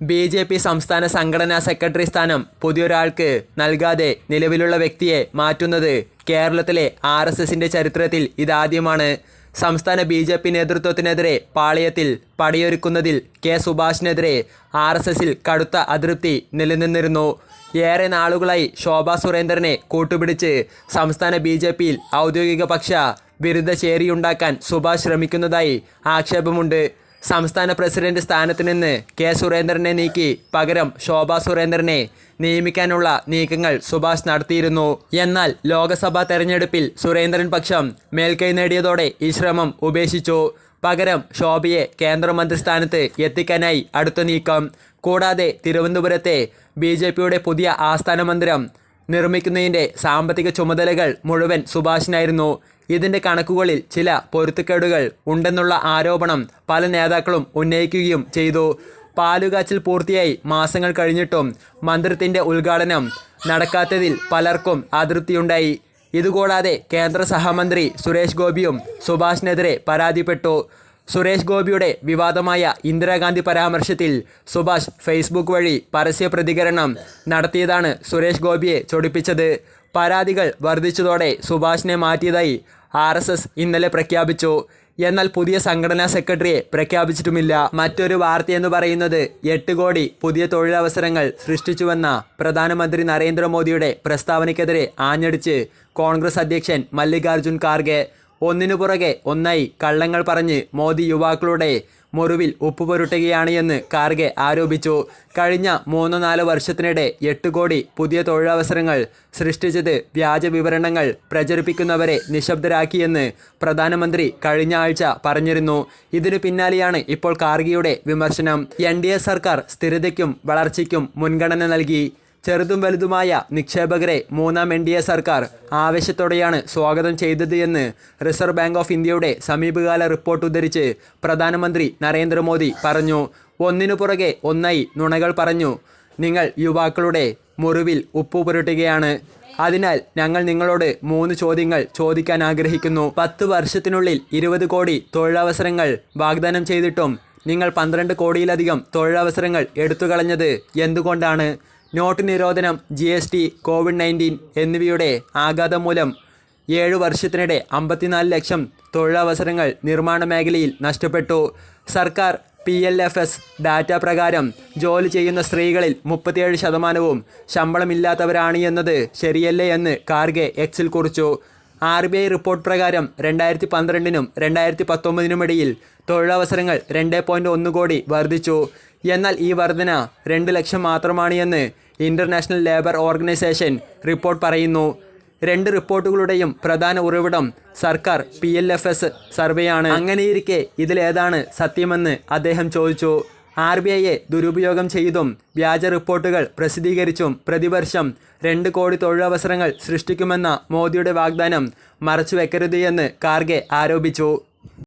B J P സംസ്ഥാന സംഘടനാ secretary സ്ഥാനം പുതിയൊരാൾക്ക് നൽകാതെ നിലവിലുള്ള വ്യക്തിയെ മാറ്റുന്നത് കേരളത്തിലെ ആർ എസ് എസിന്റെ ചരിത്രത്തിൽ ഇതാദ്യമാണ്. സംസ്ഥാന ബി ജെ പി നേതൃത്വത്തിനെതിരെ പാളയത്തിൽ പടിയൊരുക്കുന്നതിൽ കെ സുഭാഷിനെതിരെ ആർ എസ് എസിൽ കടുത്ത അതൃപ്തി നിലനിന്നിരുന്നു. ഏറെ നാളുകളായി ശോഭാ സുരേന്ദ്രനെ കൂട്ടുപിടിച്ച് സംസ്ഥാന ബി ജെ പിയിൽ ഔദ്യോഗിക പക്ഷ വിരുദ്ധ ചേരിയുണ്ടാക്കാൻ സുഭാഷ് ശ്രമിക്കുന്നതായി ആക്ഷേപമുണ്ട്. സംസ്ഥാന പ്രസിഡന്റ് സ്ഥാനത്ത് നിന്ന് കെ സുരേന്ദ്രനെ നീക്കി. പകരം ശോഭാ സുരേന്ദ്രനെ നിയമിക്കാനുള്ള നീക്കങ്ങൾ സുഭാഷ് നടത്തിയിരുന്നു. എന്നാൽ ലോക്സഭാ തെരഞ്ഞെടുപ്പിൽ സുരേന്ദ്രൻ പക്ഷം മേൽക്കൈ നേടിയതോടെ ഈ ശ്രമം ഉപേക്ഷിച്ചു. പകരം ശോഭയെ കേന്ദ്രമന്ത്രിസ്ഥാനത്ത് എത്തിക്കാനായി അടുത്ത നീക്കം. കൂടാതെ തിരുവനന്തപുരത്തെ ബി പുതിയ ആസ്ഥാന മന്ദിരം നിർമ്മിക്കുന്നതിന്റെ സാമ്പത്തിക ചുമതലകൾ മുഴുവൻ സുഭാഷിനായിരുന്നു. ഇതിന്റെ കണക്കുകളിൽ ചില പൊരുത്തക്കേടുകൾ ഉണ്ടെന്നുള്ള ആരോപണം പല നേതാക്കളും ഉന്നയിക്കുകയും ചെയ്തു. പാലുകാച്ചിൽ പൂർത്തിയായി മാസങ്ങൾ കഴിഞ്ഞിട്ടും മന്ദിരത്തിന്റെ ഉദ്ഘാടനം നടക്കാത്തതിൽ പലർക്കും അതൃപ്തിയുണ്ടായി. ഇതുകൂടാതെ കേന്ദ്ര സഹമന്ത്രി സുരേഷ് ഗോപിയും സുഭാഷിനെതിരെ പരാതിപ്പെട്ടു. സുരേഷ് ഗോപിയുടെ വിവാദമായ ഇന്ദിരാഗാന്ധി പരാമർശത്തിൽ സുഭാഷ് ഫേസ്ബുക്ക് വഴി പരസ്യ പ്രതികരണം നടത്തിയതാണ് സുരേഷ് ഗോപിയെ ചൊടിപ്പിച്ചത്. പരാതികൾ വർദ്ധിച്ചതോടെ സുഭാഷിനെ മാറ്റിയതായി ആർ ഇന്നലെ പ്രഖ്യാപിച്ചു. എന്നാൽ പുതിയ സംഘടനാ സെക്രട്ടറിയെ പ്രഖ്യാപിച്ചിട്ടുമില്ല. മറ്റൊരു വാർത്തയെന്ന് പറയുന്നത് എട്ട് കോടി പുതിയ തൊഴിലവസരങ്ങൾ സൃഷ്ടിച്ചുവെന്ന പ്രധാനമന്ത്രി നരേന്ദ്രമോദിയുടെ പ്രസ്താവനയ്ക്കെതിരെ ആഞ്ഞടിച്ച് കോൺഗ്രസ് അധ്യക്ഷൻ മല്ലികാർജുൻ ഖാർഗെ ഒന്നിനു പുറകെ ഒന്നായി കള്ളങ്ങൾ പറഞ്ഞ് മോദി യുവാക്കളുടെ മുറിവിൽ ഉപ്പ് പുരട്ടുകയാണ് എന്ന് കാർഗെ ആരോപിച്ചു. കഴിഞ്ഞ മൂന്നോ നാലോ വർഷത്തിനിടെ എട്ട് കോടി പുതിയ തൊഴിലവസരങ്ങൾ സൃഷ്ടിച്ചത് വ്യാജ വിവരണങ്ങൾ പ്രചരിപ്പിക്കുന്നവരെ നിശബ്ദരാക്കിയെന്ന് പ്രധാനമന്ത്രി കഴിഞ്ഞ ആഴ്ച പറഞ്ഞിരുന്നു. ഇതിനു പിന്നാലെയാണ് ഇപ്പോൾ കാർഗിയുടെ വിമർശനം. എൻ സർക്കാർ സ്ഥിരതയ്ക്കും വളർച്ചയ്ക്കും മുൻഗണന നൽകി. ചെറുതും വലുതുമായ നിക്ഷേപകരെ മൂന്നാം എൻ ഡി എ സർക്കാർ ആവേശത്തോടെയാണ് സ്വാഗതം ചെയ്തത് എന്ന് റിസർവ് ബാങ്ക് ഓഫ് ഇന്ത്യയുടെ സമീപകാല റിപ്പോർട്ട് ഉദ്ധരിച്ച് പ്രധാനമന്ത്രി നരേന്ദ്രമോദി പറഞ്ഞു. ഒന്നിനു പുറകെ ഒന്നായി നുണകൾ പറഞ്ഞു. നിങ്ങൾ യുവാക്കളുടെ മുറിവിൽ ഉപ്പ് പുരട്ടുകയാണ്. അതിനാൽ ഞങ്ങൾ നിങ്ങളോട് മൂന്ന് ചോദ്യങ്ങൾ ചോദിക്കാൻ ആഗ്രഹിക്കുന്നു. പത്ത് വർഷത്തിനുള്ളിൽ ഇരുപത് കോടി തൊഴിലവസരങ്ങൾ വാഗ്ദാനം ചെയ്തിട്ടും നിങ്ങൾ പന്ത്രണ്ട് കോടിയിലധികം തൊഴിലവസരങ്ങൾ എടുത്തുകളഞ്ഞത് എന്തുകൊണ്ടാണ്? നോട്ട് നിരോധനം G S T covid nineteen എന്നിവയുടെ ആഘാതം മൂലം ഏഴ് വർഷത്തിനിടെ അമ്പത്തിനാല് ലക്ഷം തൊഴിലവസരങ്ങൾ നിർമ്മാണ മേഖലയിൽ നഷ്ടപ്പെട്ടു. സർക്കാർ P L F S data പ്രകാരം ജോലി ചെയ്യുന്ന സ്ത്രീകളിൽ മുപ്പത്തിയേഴ് ശതമാനവും ശമ്പളമില്ലാത്തവരാണ് എന്നത് ശരിയല്ലേ എന്ന് കാർഗെ എക്സിൽ കുറിച്ചു. ആർ ബി ഐ റിപ്പോർട്ട് പ്രകാരം രണ്ടായിരത്തി പന്ത്രണ്ടിനും രണ്ടായിരത്തി പത്തൊമ്പതിനുമിടയിൽ തൊഴിലവസരങ്ങൾ രണ്ട് പോയിന്റ് ഒന്ന് കോടി വർദ്ധിച്ചു. എന്നാൽ ഈ വർധന രണ്ട് ലക്ഷം മാത്രമാണ് എന്ന് ഇന്റർനാഷണൽ ലേബർ ഓർഗനൈസേഷൻ റിപ്പോർട്ട് പറയുന്നു. രണ്ട് റിപ്പോർട്ടുകളുടെയും പ്രധാന ഉറവിടം സർക്കാർ പി എൽ എഫ് എസ് സർവേയാണ്. അങ്ങനെയിരിക്കെ ഇതിലേതാണ് സത്യമെന്ന് അദ്ദേഹം ചോദിച്ചു. ആർ ബി ഐയെ ദുരുപയോഗം ചെയ്തും വ്യാജ റിപ്പോർട്ടുകൾ പ്രസിദ്ധീകരിച്ചും പ്രതിവർഷം രണ്ട് കോടി തൊഴിലവസരങ്ങൾ സൃഷ്ടിക്കുമെന്ന മോദിയുടെ വാഗ്ദാനം മറച്ചുവെക്കരുത് എന്ന് കാർഗെ ആരോപിച്ചു.